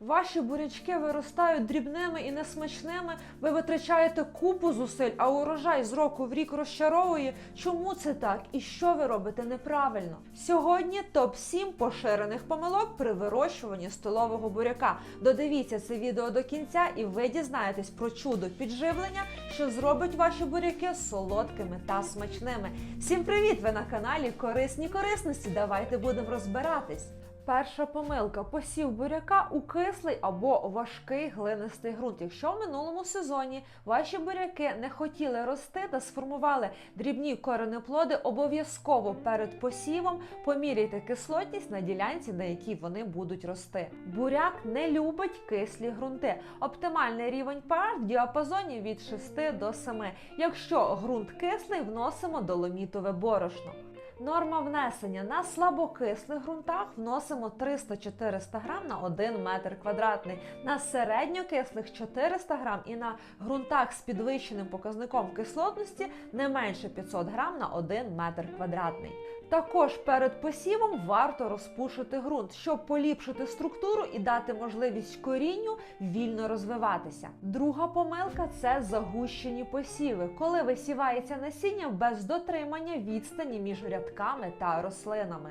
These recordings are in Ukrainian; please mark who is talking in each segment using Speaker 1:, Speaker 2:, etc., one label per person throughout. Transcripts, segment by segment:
Speaker 1: Ваші бурячки виростають дрібними і несмачними. Ви витрачаєте купу зусиль, а урожай з року в рік розчаровує. Чому це так? І що ви робите неправильно? Сьогодні топ 7 поширених помилок при вирощуванні столового буряка. Додивіться це відео до кінця, і ви дізнаєтесь про чудо підживлення, що зробить ваші буряки солодкими та смачними. Всім привіт! Ви на каналі Корисні корисності. Давайте будемо розбиратись. Перша помилка посів буряка у кислий або важкий глинистий ґрунт. Якщо в минулому сезоні ваші буряки не хотіли рости та сформували дрібні коренеплоди, обов'язково перед посівом поміряйте кислотність на ділянці, на якій вони будуть рости. Буряк не любить кислі ґрунти. Оптимальний рівень pH в діапазоні від 6 до 7. Якщо ґрунт кислий, вносимо доломітове борошно. Норма внесення на слабокислих ґрунтах вносимо 300-400 грам на 1 метр квадратний, на середньокислих 400 грам і на ґрунтах з підвищеним показником кислотності не менше 500 грам на 1 метр квадратний. Також перед посівом варто розпушити ґрунт, щоб поліпшити структуру і дати можливість корінню вільно розвиватися. Друга помилка це загущені посіви, коли висівається насіння без дотримання відстані між рядками та рослинами.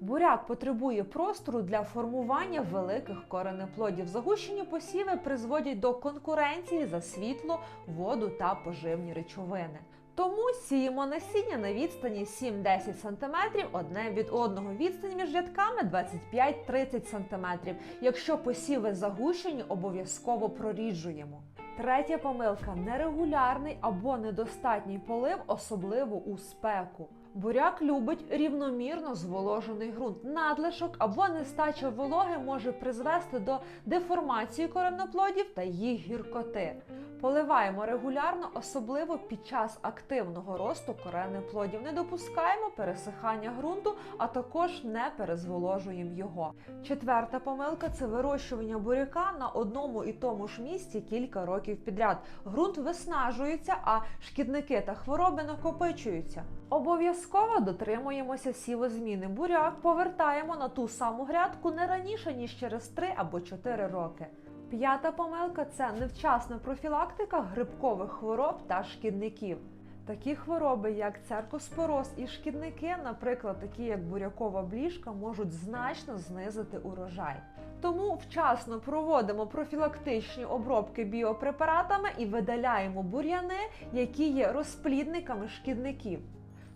Speaker 1: Буряк потребує простору для формування великих коренеплодів. Загущені посіви призводять до конкуренції за світло, воду та поживні речовини. Тому сіємо насіння на відстані 7-10 см, одне від одного. Відстань між рядками 25-30 см. Якщо посіви загущені, обов'язково проріджуємо. Третя помилка нерегулярний або недостатній полив, особливо у спеку. Буряк любить рівномірно зволожений ґрунт. Надлишок або нестача вологи може призвести до деформації коренеплодів та їх гіркоти. Поливаємо регулярно, особливо під час активного росту коренеплодів. Не допускаємо пересихання ґрунту, а також не перезволожуємо його. Четверта помилка це вирощування буряка на одному і тому ж місці кілька років підряд. Ґрунт виснажується, а шкідники та хвороби накопичуються. Обов'язково дотримуємося сівозміни. Буряк повертаємо на ту саму грядку не раніше ніж через 3 або 4 роки. П'ята помилка це невчасна профілактика грибкових хвороб та шкідників. Такі хвороби, як церкоспороз і шкідники, наприклад, такі як бурякова бліжка, можуть значно знизити урожай. Тому вчасно проводимо профілактичні обробки біопрепаратами і видаляємо бур'яни, які є розплідниками шкідників.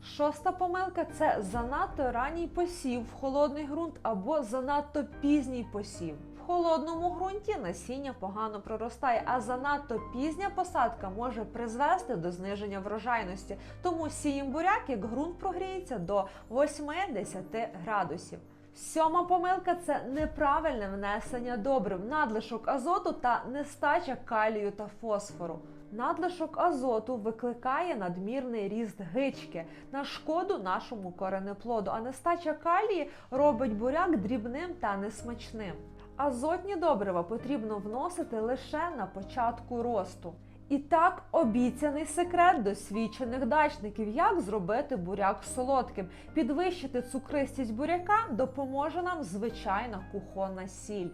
Speaker 1: Шоста помилка це занадто ранній посів в холодний ґрунт або занадто пізній посів. В холодному ґрунті насіння погано проростає, а занадто пізня посадка може призвести до зниження врожайності. Тому сіємо буряк, як ґрунт прогріється до 8-10 градусів. Сьома помилка це неправильне внесення добрив, надлишок азоту та нестача калію та фосфору. Надлишок азоту викликає надмірний ріст гички на шкоду нашому коренеплоду, а нестача калії робить буряк дрібним та несмачним. Азотні добрива потрібно вносити лише на початку росту. І так, обіцяний секрет досвідчених дачників, як зробити буряк солодким. Підвищити цукристість буряка допоможе нам звичайна кухонна сіль.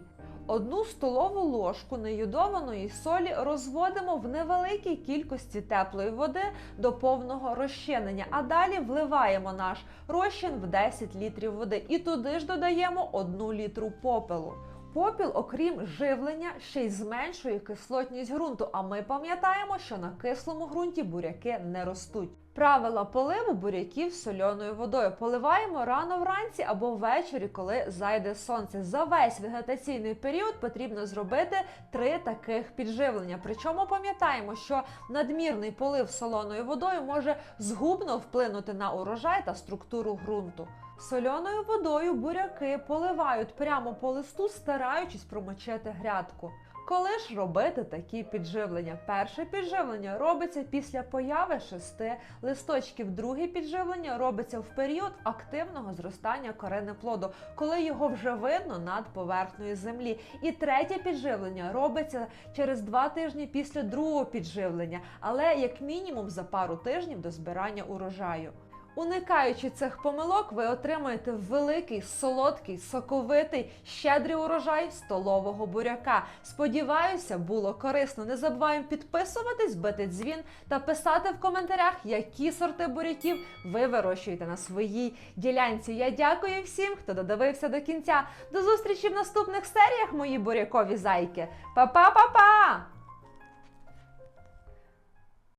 Speaker 1: Одну столову ложку неюдованої солі розводимо в невеликій кількості теплої води до повного розчинення, а далі вливаємо наш розчин в 10 літрів води і туди ж додаємо 1 літру попелу. Попіл, окрім живлення, ще й зменшує кислотність ґрунту. А ми пам'ятаємо, що на кислому ґрунті буряки не ростуть. Правила поливу буряків сольоною водою поливаємо рано вранці або ввечері, коли зайде сонце. За весь вегетаційний період потрібно зробити три таких підживлення. Причому пам'ятаємо, що надмірний полив солоною водою може згубно вплинути на урожай та структуру ґрунту. Сольоною водою буряки поливають прямо по листу, стараючись промочити грядку. Коли ж робити такі підживлення? Перше підживлення робиться після появи шести листочків. Друге підживлення робиться в період активного зростання коренеплоду, коли його вже видно над поверхнею землі. І третє підживлення робиться через два тижні після другого підживлення, але як мінімум за пару тижнів до збирання урожаю. Уникаючи цих помилок, ви отримаєте великий, солодкий, соковитий, щедрий урожай столового буряка. Сподіваюся, було корисно. Не забуваємо підписуватись, бити дзвін та писати в коментарях, які сорти буряків ви вирощуєте на своїй ділянці. Я дякую всім, хто додивився до кінця. До зустрічі в наступних серіях, мої бурякові зайки. Па-па-па-па!